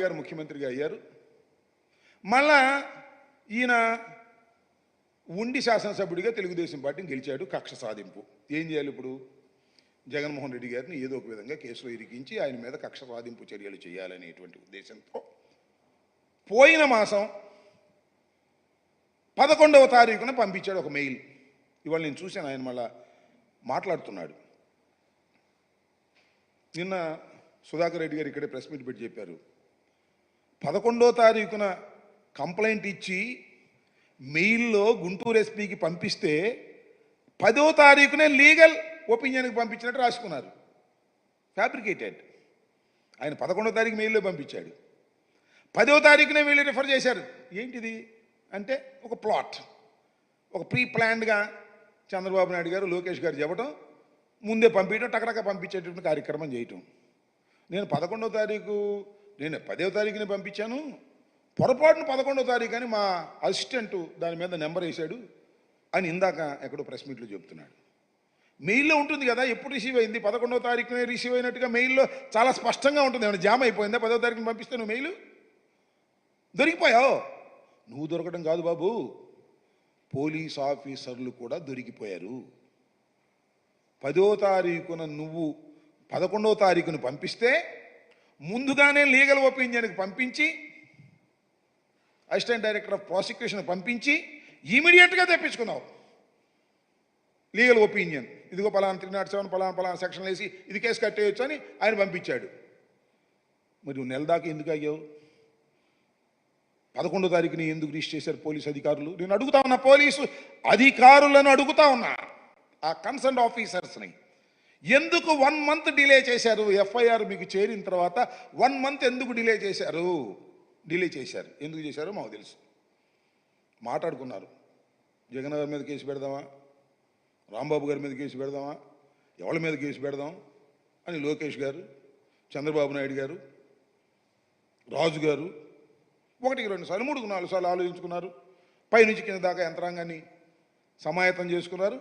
గారు ముఖ్యమంత్రిగా అయ్యారు. మళ్ళా ఈయన ఉండి శాసనసభ్యుడిగా తెలుగుదేశం పార్టీని గెలిచాడు కక్ష సాధింపు. ఏం చేయాలి ఇప్పుడు? జగన్మోహన్ రెడ్డి గారిని ఏదో ఒక విధంగా కేసులో ఇరికించి ఆయన మీద కక్ష సాధింపు చర్యలు చేయాలనేటువంటి ఉద్దేశంతో పోయిన మాసం పదకొండవ తారీఖున పంపించాడు ఒక మెయిల్. ఇవాళ నేను చూశాను ఆయన మళ్ళా మాట్లాడుతున్నాడు. నిన్న సుధాకర్ రెడ్డి గారు ఇక్కడే ప్రెస్ మీట్ పెట్టి చెప్పారు. పదకొండో తారీఖున కంప్లైంట్ ఇచ్చి మెయిల్లో గుంటూరు ఎస్పీకి పంపిస్తే పదో తారీఖునే లీగల్ ఒపీనియన్కి పంపించినట్టు రాసుకున్నారు. ఫ్యాబ్రికేటెడ్. ఆయన పదకొండో తారీఖు మెయిల్లో పంపించాడు. పదో తారీఖునే వీళ్ళు రిఫర్ చేశారు. ఏంటిది? అంటే ఒక ప్లాట్. ఒక ప్రీ ప్లాన్డ్గా చంద్రబాబు నాయుడు గారు లోకేష్ గారు చెప్పడం ముందే పంపించడం టకటక పంపించేటువంటి కార్యక్రమం చేయటం. నేను పదకొండో తారీఖు నేను పదవ తారీఖుని పంపించాను. పొరపాటున పదకొండవ తారీఖు అని మా అసిస్టెంట్ దాని మీద నెంబర్ వేశాడు అని ఇందాక ఎక్కడో ప్రెస్ మీట్లో చెప్తున్నాడు మెయిల్లో ఉంటుంది కదా ఎప్పుడు రిసీవ్ అయింది? పదకొండవ తారీఖునే రిసీవ్ అయినట్టుగా మెయిల్లో చాలా స్పష్టంగా ఉంటుంది. ఏమైనా జామ్ అయిపోయిందా? పదవ తారీఖుని పంపిస్తే నువ్వు మెయిల్? దొరికిపోయావు? నువ్వు దొరకడం కాదు బాబు. పోలీస్ ఆఫీసర్లు కూడా దొరికిపోయారు. పదో తారీఖున నువ్వు పదకొండవ తారీఖున పంపిస్తే ముందుగానే లీగల్ ఒపీనియన్కి పంపించి అసిస్టెంట్ డైరెక్టర్ ఆఫ్ ప్రాసిక్యూషన్ పంపించి ఇమీడియట్గా తెప్పించుకున్నావు లీగల్ ఒపీనియన్. ఇదిగో పలానా త్రీ నాట్ సెవెన్ పలానా పలానా సెక్షన్ వేసి ఇది కేసు కట్టేయచ్చు అని ఆయన పంపించాడు. మరి నువ్వు నెల దాకా ఎందుకు అయ్యావు పదకొండో తారీఖుని ఎందుకు రిజిస్టర్ చేశారు పోలీస్ అధికారులు? నేను అడుగుతా ఉన్నా పోలీసు అధికారులను అడుగుతా ఉన్నా. ఆ కన్సర్న్ ఆఫీసర్స్ని ఎందుకు వన్ మంత్ డిలే చేశారు? ఎఫ్ఐఆర్ మీకు చేరిన తర్వాత వన్ మంత్ ఎందుకు డిలే చేశారు? డిలే చేశారు. ఎందుకు చేశారో మాకు తెలుసు. మాట్లాడుకున్నారు. జగన్ గారి మీద కేసు పెడదామా? రాంబాబు గారి మీద కేసు పెడదామా? ఎవరి మీద కేసు పెడదాం? అని లోకేష్ గారు చంద్రబాబు నాయుడు గారు రాజు గారు ఒకటికి రెండు సార్లు మూడుకు నాలుగు సార్లు ఆలోచించుకున్నారు. పైనుంచి కింద దాకా యంత్రాంగాన్ని సమాయత్తం చేసుకున్నారు.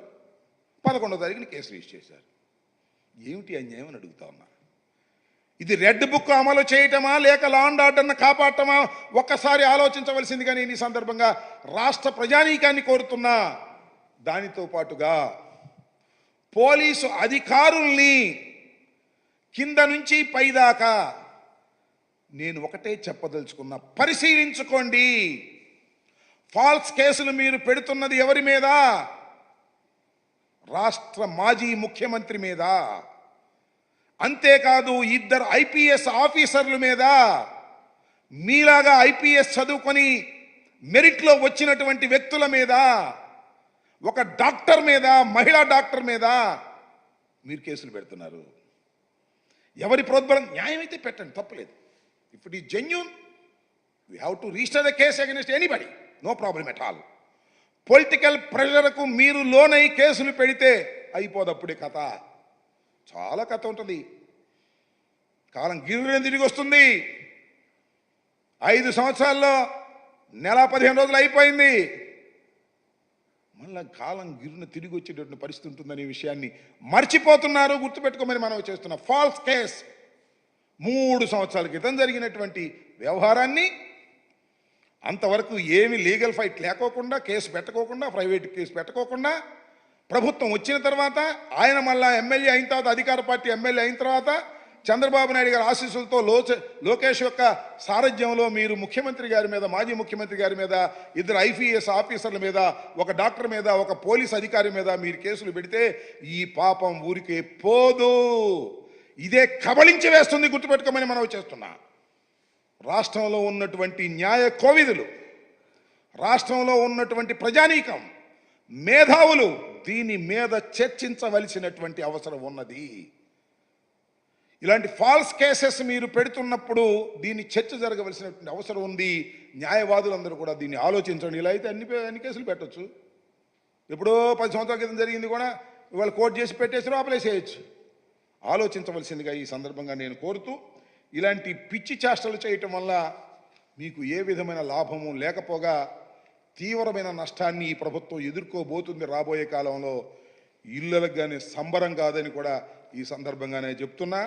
పదకొండో తారీఖుని కేసు రిజిస్టర్ చేశారు. ఏమిటి అన్యాయం అని అడుగుతా ఉన్నా. ఇది రెడ్ బుక్ అమలు చేయటమా లేక లాండ్ ఆర్డర్ను కాపాడటమా? ఒక్కసారి ఆలోచించవలసిందిగా నేను ఈ సందర్భంగా రాష్ట్ర ప్రజానీకాన్ని కోరుతున్నా. దానితో పాటుగా పోలీసు అధికారుల్ని కింద నుంచి పైదాకా నేను ఒకటే చెప్పదలుచుకున్నా. పరిశీలించుకోండి. ఫాల్స్ కేసులు మీరు పెడుతున్నది ఎవరి మీద? రాష్ట్ర మాజీ ముఖ్యమంత్రి మీద. అంతేకాదు ఇద్దరు ఐపీఎస్ ఆఫీసర్ల మీద మీలాగా ఐపీఎస్ చదువుకొని మెరిట్లో వచ్చినటువంటి వ్యక్తుల మీద ఒక డాక్టర్ మీద మహిళా డాక్టర్ మీద మీరు కేసులు పెడుతున్నారు. ఎవరి ప్రోద్బలం న్యాయం అయితే పెట్టండి తప్పలేదు. ఇఫ్ ఇట్ ఈ genuine we have to register the case against anybody no problem at all political ప్రెషర్కు మీరు లోనై కేసులు పెడితే అయిపోదప్పుడే కథ. చాలా కథ ఉంటుంది. కాలం గిర్రె తిరిగి వస్తుంది. ఐదు సంవత్సరాల్లో నెల పదిహేను రోజులు అయిపోయింది. మళ్ళా కాలం గిరున తిరిగి వచ్చేటటువంటి పరిస్థితి ఉంటుందనే విషయాన్ని మర్చిపోతున్నారు గుర్తుపెట్టుకోమని మనం చేస్తున్న ఫాల్స్ కేస్. మూడు సంవత్సరాల క్రితం జరిగినటువంటి వ్యవహారాన్ని అంతవరకు ఏమి లీగల్ ఫైట్ లేకోకుండా కేసు పెట్టకోకుండా ప్రైవేట్ కేసు పెట్టుకోకుండా ప్రభుత్వం వచ్చిన తర్వాత ఆయన మళ్ళా ఎమ్మెల్యే అయిన తర్వాత అధికార పార్టీ ఎమ్మెల్యే అయిన తర్వాత చంద్రబాబు నాయుడు గారి ఆశీస్సులతో లోచ లోకేష్ యొక్క సారథ్యంలో మీరు ముఖ్యమంత్రి గారి మీద మాజీ ముఖ్యమంత్రి గారి మీద ఇద్దరు ఐపీఎస్ ఆఫీసర్ల మీద ఒక డాక్టర్ మీద ఒక పోలీస్ అధికారి మీద మీరు కేసులు పెడితే ఈ పాపం ఊరికే పోదు. ఇదే కబళించి వేస్తుంది గుర్తుపెట్టుకోమని మనం చేస్తున్నా. రాష్ట్రంలో ఉన్నటువంటి న్యాయ కోవిదులు రాష్ట్రంలో ఉన్నటువంటి ప్రజానీకం మేధావులు దీని మీద చర్చించవలసినటువంటి అవసరం ఉన్నది. ఇలాంటి ఫాల్స్ కేసెస్ మీరు పెడుతున్నప్పుడు దీన్ని చర్చ జరగవలసినటువంటి అవసరం ఉంది. న్యాయవాదులందరూ కూడా దీన్ని ఆలోచించండి. ఇలా అయితే అన్ని పే- అన్ని కేసులు పెట్టొచ్చు. ఎప్పుడో పది సంవత్సరాల క్రితం జరిగింది కూడా ఇవాళ కోర్టు చేసి పెట్టేసి ఆపలేసేయచ్చు ఆలోచించవలసిందిగా ఈ సందర్భంగా నేను కోరుతూ ఇలాంటి పిచ్చి చేష్టలు చేయటం వల్ల మీకు ఏ విధమైన లాభము లేకపోగా తీవ్రమైన నష్టాన్ని ఈ ప్రభుత్వం ఎదుర్కోబోతుంది రాబోయే కాలంలో. ఇళ్ళలకు కానీ సంబరం కాదని కూడా ఈ సందర్భంగానే చెప్తున్నా.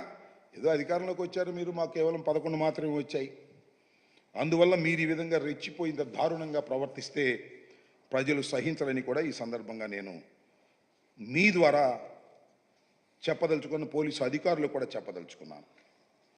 ఏదో అధికారంలోకి వచ్చారు మీరు మాకు కేవలం పదకొండు మాత్రమే వచ్చాయి. అందువల్ల మీరు ఈ విధంగా రెచ్చిపోయింత దారుణంగా ప్రవర్తిస్తే ప్రజలు సహించరని కూడా ఈ సందర్భంగా నేను మీ ద్వారా చెప్పదలుచుకున్న పోలీసు అధికారులు కూడా చెప్పదలుచుకున్నాను.